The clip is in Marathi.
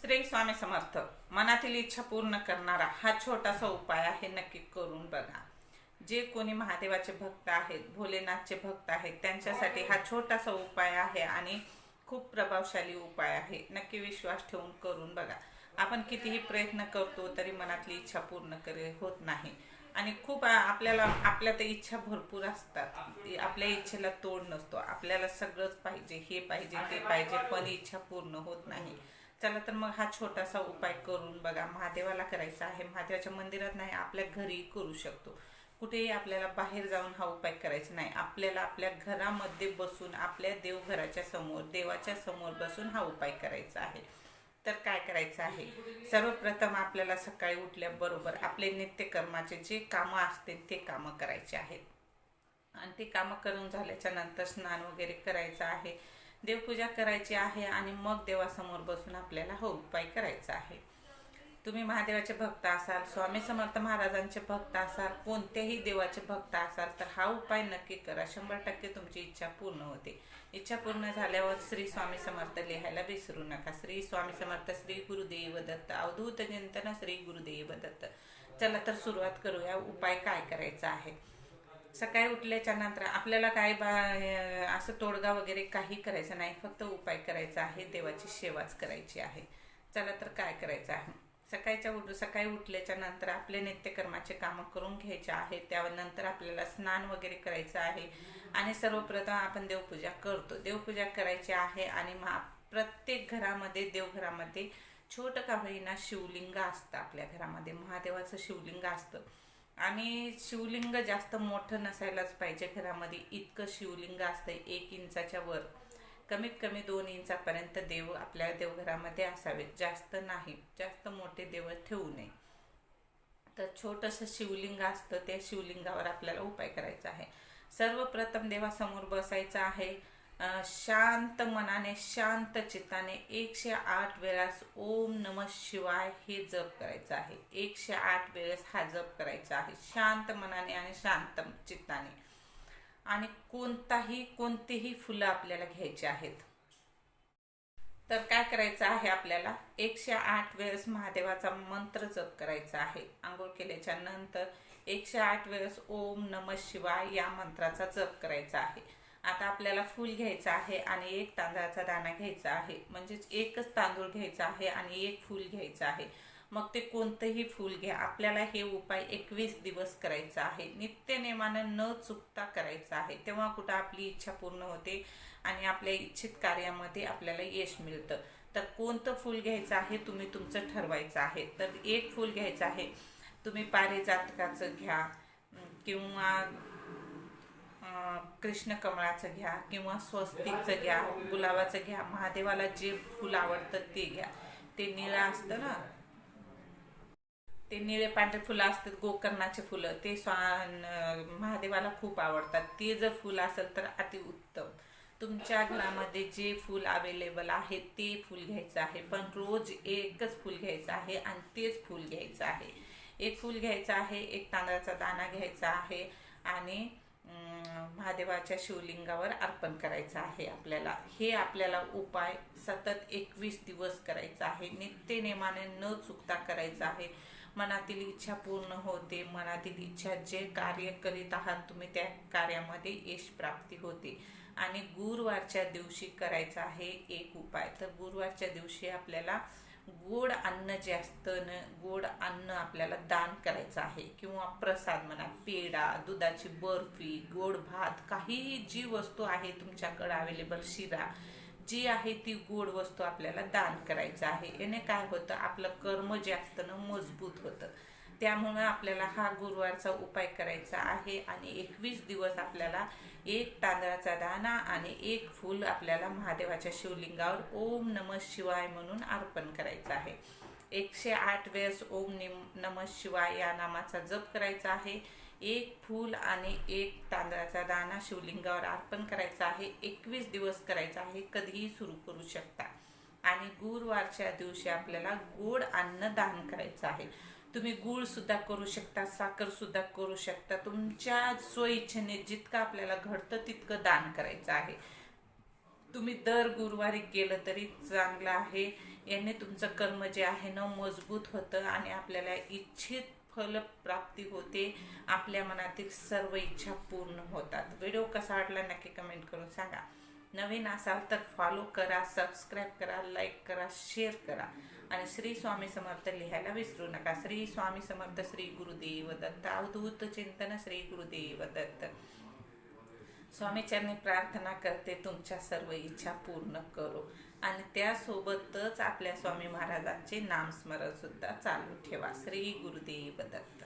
श्री स्वामी समर्थ मनातील इच्छा पूर्ण करणारा हा छोटासा उपाय आहे नक्की करून बघा. जे कोणी महादेवाचे भक्त आहेत भोलेनाथचे भक्त आहेत त्यांच्यासाठी हा छोटासा उपाय आहे आणि खूप प्रभावशाली उपाय आहे. नक्की विश्वास ठेवून करून बघा. आपण कितीही प्रयत्न करतो तरी मनातली इच्छा पूर्ण करे होत नाही. आणि खूप आपल्याला आपल्या तर इच्छा भरपूर असतात. आपल्या इच्छेला तोड नसतो. आपल्याला सगळंच पाहिजे हे पाहिजे ते पाहिजे पण इच्छा पूर्ण होत नाही. चला तर मग हा छोटासा उपाय करून बघा. महादेवाला करायचा आहे. महादेवाच्या मंदिरात नाही आपल्या घरी करू शकतो. कुठेही आपल्याला बाहेर जाऊन हा उपाय करायचा नाही. आपल्याला आपल्या घरामध्ये बसून आपल्या देवघराच्या समोर देवाच्या समोर बसून हा उपाय करायचा आहे. तर काय करायचं आहे? सर्वप्रथम आपल्याला सकाळी उठल्याबरोबर आपले नित्यकर्माचे जे कामं असतील ते कामं करायचे आहेत. आणि ते कामं करून झाल्याच्यानंतर स्नान वगैरे करायचं आहे. देवपूजा करायची आहे आणि मग देवासमोर बसून आपल्याला हा उपाय करायचा आहे. तुम्ही महादेवाचे भक्त असाल स्वामी समर्थ महाराजांचे भक्त असाल कोणत्याही देवाचे भक्त असाल तर हा उपाय नक्की करा. शंभर टक्के तुमची इच्छा पूर्ण होते. इच्छा पूर्ण झाल्यावर श्री स्वामी समर्थ लिहायला विसरू नका. श्री स्वामी समर्थ श्री गुरुदेव दत्त अवधूत चिंतन श्री गुरुदेव दत्त. चला तर सुरुवात करूया उपाय काय करायचा आहे? सकाळी उठल्याच्या नंतर आपल्याला काय बा असं तोडगा वगैरे काही करायचं नाही. फक्त उपाय करायचा आहे. देवाची सेवाच करायची आहे. चला तर काय करायचं आहे? सकाळच्या उठ सकाळी उठल्याच्या नंतर आपले नित्यकर्माचे कामं करून घ्यायचे आहे त्यानंतर आपल्याला स्नान वगैरे करायचं आहे. आणि सर्वप्रथम आपण देवपूजा करतो. देवपूजा करायची आहे आणि महा प्रत्येक घरामध्ये देवघरामध्ये छोटं का होईना शिवलिंग असतं आपल्या घरामध्ये. महादेवाचं शिवलिंग असतं. आणि शिवलिंग जास्त मोठं नसायलाच पाहिजे घरामध्ये. इतकं शिवलिंग असतं एक इंचाच्या वर. कमीत कमी दोन इंचापर्यंत देव आपल्या देवघरामध्ये असावेत. जास्त नाही. जास्त मोठे देव ठेवू नये. तर छोटंसं शिवलिंग असतं त्या शिवलिंगावर आपल्याला उपाय करायचा आहे. सर्वप्रथम देवासमोर बसायचं आहे. शांत मनाने शांत चित्ताने एकशे आठ वेळास ओम नम शिवाय हे जप करायचं आहे. एकशे आठ वेळेस हा जप करायचा आहे. शांत मनाने आणि शांत चित्ताने. आणि कोणताही कोणतीही फुलं आपल्याला घ्यायची आहेत. तर काय करायचं आहे आपल्याला? एकशे आठ वेळेस महादेवाचा मंत्र जप करायचा आहे. आंघोळ केल्याच्यानंतर एकशे आठ वेळेस ओम नम शिवाय या मंत्राचा जप करायचा आहे. आता आपल्याला फूल घ्यायचं आहे आणि एक तांदळाचा दाणा घ्यायचा आहे. म्हणजेच एकच तांदूळ घ्यायचा आहे आणि एक फूल घ्यायचं आहे. मग ते कोणतंही फूल घ्या. आपल्याला हे उपाय एकवीस दिवस करायचा आहे. नित्यनेमानं न चुकता करायचं आहे. तेव्हा कुठं आपली इच्छा पूर्ण होते आणि आपल्या इच्छित कार्यामध्ये आपल्याला यश मिळतं. तर कोणतं फूल घ्यायचं आहे तुम्ही तुमचं ठरवायचं आहे. तर एक फूल घ्यायचं आहे. तुम्ही पारिजातकाचं घ्या. किंवा कृष्ण कमळाचं घ्या किंवा स्वस्तिकचं घ्या गुलाबाचं घ्या महादेवाला जे फूल आवडतं ते घ्या. ते निळं असतं ना? ते निळे पांढरे फुलं असतात गोकर्णाचे फुलं. ते स्वा महादेवाला खूप आवडतात. ते जर फुल असेल तर अतिउत्तम तुमच्या घरामध्ये जे फूल अवेलेबल आहे ते फूल घ्यायचं आहे. पण रोज एकच फूल घ्यायचं आहे आणि तेच फूल घ्यायचं आहे. एक फूल घ्यायचं आहे एक तांदळाचा दाणा घ्यायचा आहे आणि महादेवाच्या शिवलिंगावर अर्पण करायचं आहे आपल्याला. हे आपल्याला उपाय सतत एकवीस दिवस करायचा आहे. नित्यनेमाने न चुकता करायचं आहे. मनातील इच्छा पूर्ण होते. मनातील इच्छा जे कार्य करीत आहात तुम्ही त्या कार्यामध्ये यश प्राप्ती होते. आणि गुरुवारच्या दिवशी करायचा आहे एक उपाय. तर गुरुवारच्या दिवशी आपल्याला गोड अन्न जे असतं न गोड अन्न आपल्याला दान करायचं आहे. किंवा प्रसाद म्हणा पेढा दुधाची बर्फी गोड भात काहीही जी वस्तू आहे तुमच्याकडं अवेलेबल शिरा जी आहे ती गोड वस्तू आपल्याला दान करायचं आहे. याने काय होतं? आपलं कर्म जे असतं ना मजबूत होतं. त्यामुळे आपल्याला हा गुरुवारचा उपाय करायचा आहे आणि एकवीस दिवस आपल्याला एक तांदळाचा दाना आणि एक फूल आपल्याला महादेवाच्या शिवलिंगावर ओम नम शिवाय म्हणून अर्पण करायचं आहे. एकशे आठ वेळेस ओम निम नम शिवाय या नामाचा जप करायचा आहे. एक फूल आणि एक तांदळाचा दाना शिवलिंगावर अर्पण करायचा आहे. एकवीस दिवस करायचा आहे. कधीही सुरू करू शकता. आणि गुरुवारच्या दिवशी आपल्याला गोड अन्न दान करायचं आहे. तुम्ही गुळ सुद्धा करू शकता साखर सुद्धा करू शकता. तुमच्या स्वइच्छेने जितकं आपल्याला घडतं तितकं दान करायचं आहे. तुम्ही दर गुरुवारी केलं तरी चांगलं आहे. याने तुमचं कर्म जे आहे ना मजबूत होतं आणि आपल्याला इच्छित फलप्राप्ती होते. आपल्या मनातील सर्व इच्छा पूर्ण होतात. व्हिडिओ कसा वाटला नक्की कमेंट करून सांगा. नवीन असाल तर फॉलो करा सबस्क्राईब करा लाईक करा शेअर करा. आणि श्री स्वामी समर्थ लिहायला विसरू नका. श्री स्वामी समर्थ श्री गुरुदेव दत्त अवधूत चिंतन श्री गुरुदेव दत्त स्वामीचरणी प्रार्थना करते तुमच्या सर्व इच्छा पूर्ण करो. आणि त्यासोबतच आपल्या स्वामी महाराजांचे नामस्मरण सुद्धा चालू ठेवा. श्री गुरुदेव दत्त